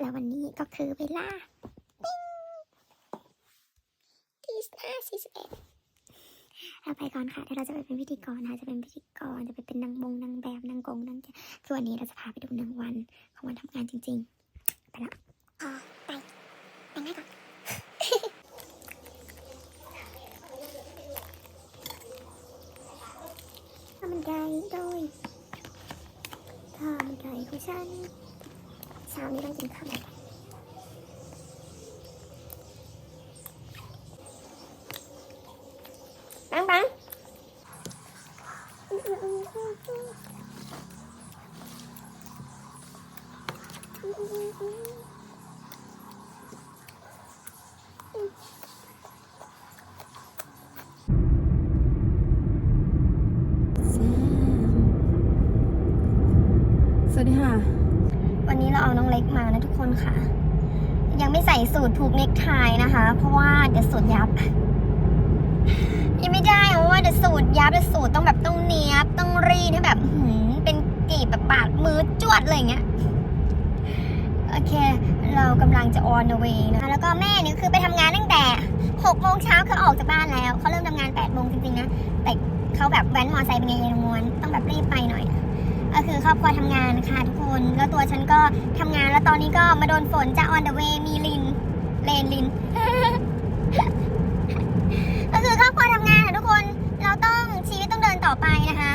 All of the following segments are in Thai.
แล้ววันนี้ก็คือเวลาปิ้งตีห้าสี่สิบเอ็ดเราไปก่อนค่ะเดี๋ยวเราจะไปเป็นพิธีกรนะคะจะเป็นพิธีกรจะไปเป็นนางบงนางแบบนางกงนางจะคือวันนี้เราจะพาไปดูหนึ่งวันของวันทำงานจริง ๆ ไปละอ๋อไปแต่งหน้าก่อนข้ามันไก่โดยข้าวมันไก่ของฉัน ช้านี้ต้องกินข้าวปังปังปังสวัสดีค่ะ วันนี้เราเอาน้องเล็ กมานะทุกคนค่ะ ยังไม่ใส่สูตรผูกเนคไทนะคะ เพราะว่าเดี๋ยวสูตรยับ ยังไม่ได้เพราะว่าเดี๋ยวสูตรยับเดี๋ยวสูตรต้องแบบต้องเนี้ยบต้องรีดให้แบบหืมเป็นกีบแบบปาดมือจวดเลยอย่างเงี้ยโอเค เรากำลังจะ on the way นะแล้วก็แม่เนี่ยคือไปทำงานตั้งแต่6โมงเช้าคือออกจากบ้านแล้วเขาเริ่มทำงาน8โมงจริงๆนะแต่เขาแบบแว้นมอไซค์เป็นไงยายนวลต้องแบบรีบไปหน่อย ก็คือครอบครัวทำงานนะคะทุกคน ตัวฉันก็ทำงานแล้วตอนนี้ก็มาโดนฝนจะ on the way มีลินเลนลิน ก็คือครอบครัวทำงานค่ะทุกคน เราต้องชีวิตต้องเดินต่อไปนะคะ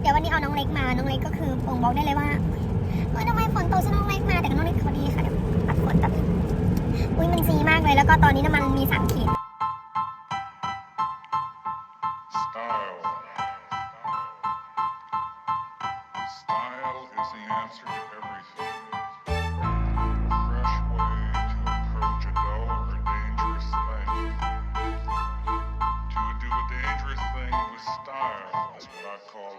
เดี๋ยววันนี้เอาน้องเล็กมา น้องเล็กก็คือบ่งบอกได้เลยว่าเฮ้ยทำไมฝนตกฉันน้องเล็กมาแต่น้องเล็กเขาดีค่ะเดี๋ยวปัดฝนแบบอุ้ยมันซีมากเลยแล้วก็ตอนนี้น้ำมันมีสามขีด the answer to everything. A fresh way to approach a dull or dangerous thing. To do a dangerous thing with style is what I call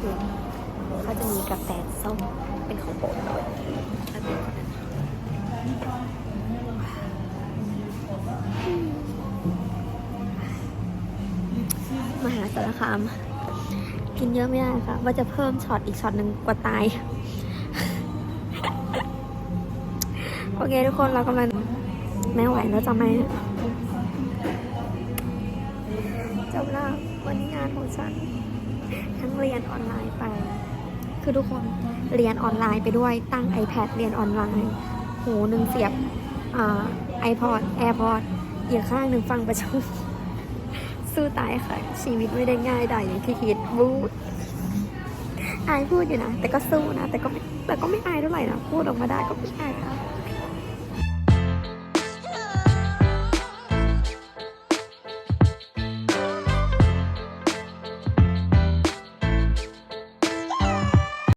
คือเขาจะมีกาแฟส้มเป็นของโปรดเลยแล้วดูก่อนนะมหาสารคาม กินเยอะไม่ได้ค่ะ ว่าจะเพิ่มช็อตอีกช็อตหนึ่งกว่าตาย โอเคทุกคนเรากำลังไม่ไหวแล้วจะไม่จบแล้ววันนี้งานของฉัน ทั้งเรียนออนไลน์ไป คือทุกคนเรียนออนไลน์ไปด้วยตั้ง iPad เรียนออนไลน์ หูหนึ่งเสียบอ่า iPod AirPod อีกข้างหนึ่งฟังประชุมสู้ตายค่ะ ชีวิตไม่ได้ง่ายได้อย่างที่คิดบูดอายพูดอยู่นะ แต่ก็สู้นะ แต่ก็แต่ก็ไม่อายเท่าไหร่นะ พูดออกมาได้ก็ไม่อายค่ะ